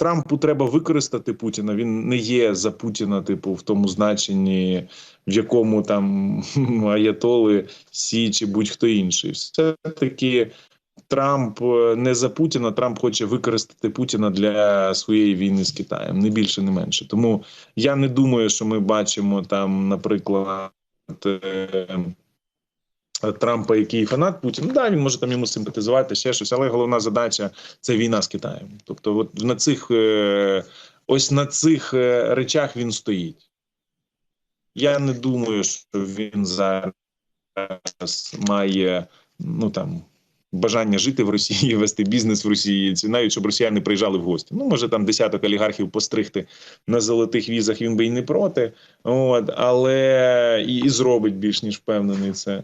Трампу треба використати Путіна. Він не є за Путіна, типу, в тому значенні, в якому там Аятоли, Сі чи будь-хто інший. Все таки Трамп е, не за Путіна. Трамп хоче використати Путіна для своєї війни з Китаєм, не більше, не менше. Тому я не думаю, що ми бачимо там, наприклад. Е, Трампа, який фанат Путіна, ну, да, він може там йому симпатизувати, ще щось, але головна задача це війна з Китаєм. Тобто, от на цих е, ось на цих е, речах він стоїть. Я не думаю, що він зараз має ну там бажання жити в Росії, вести бізнес в Росії, навіть щоб росіяни приїжджали в гості. Ну, може, там десяток олігархів постригти на золотих візах він би і не проти. От, але і, і зробить більш ніж впевнений це.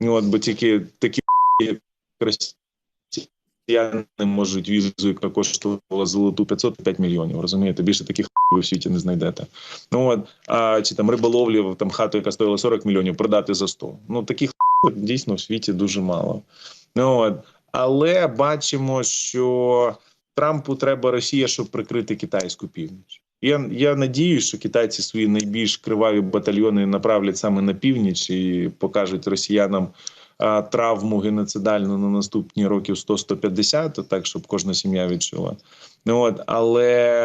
От, бо тільки такі як росіяни можуть візу, яка коштувала золоту 505 мільйонів. Розумієте, більше таких ви в світі не знайдете. Ну от а чи там риболовлі, там хату, яка стоїла 40 мільйонів, продати за 100. Ну таких дійсно в світі дуже мало. Ну от але бачимо, що Трампу треба Росія, щоб прикрити китайську північ. Я я надіюсь, що китайці свої найбільш криваві батальйони направлять саме на північ і покажуть росіянам а, травму геноцидальну на наступні років 100-150, так щоб кожна сім'я відчула. Ну от, але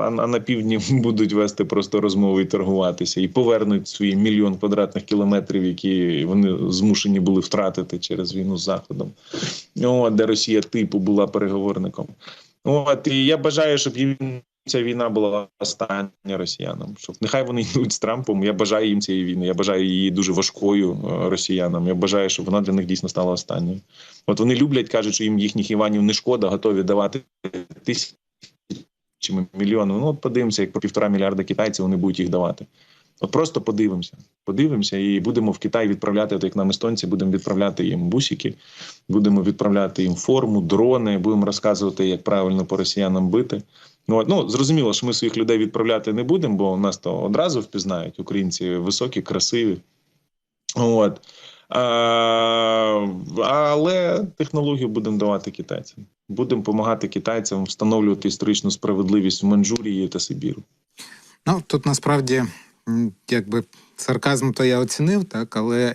а, на півдні будуть вести просто розмови і торгуватися, і повернуть свої мільйон квадратних кілометрів, які вони змушені були втратити через війну з заходом. Ну, от, де Росія типу була переговорником. От і я бажаю, щоб їм ця війна була остання росіянам. Щоб нехай вони йдуть з Трампом. Я бажаю їм цієї війни. Я бажаю її дуже важкою е, росіянам. Я бажаю, щоб вона для них дійсно стала останньою. От вони люблять, кажуть, що їм їхніх Іванів не шкода, готові давати тисячами мільйони. Ну от подивимося, як по півтора мільярда китайців вони будуть їх давати. От просто подивимося, подивимося, і будемо в Китай відправляти, от як нам естонці, будемо відправляти їм бусики, будемо відправляти їм форму, дрони, будемо розказувати, як правильно по росіянам бити. Ну, ну зрозуміло, що ми своїх людей відправляти не будемо, бо нас то одразу впізнають. Українці високі, красиві. От. А, але технологію будемо давати китайцям. Будемо допомагати китайцям встановлювати історичну справедливість в Манчжурії та Сибіру. Ну тут насправді якби сарказм то я оцінив, так але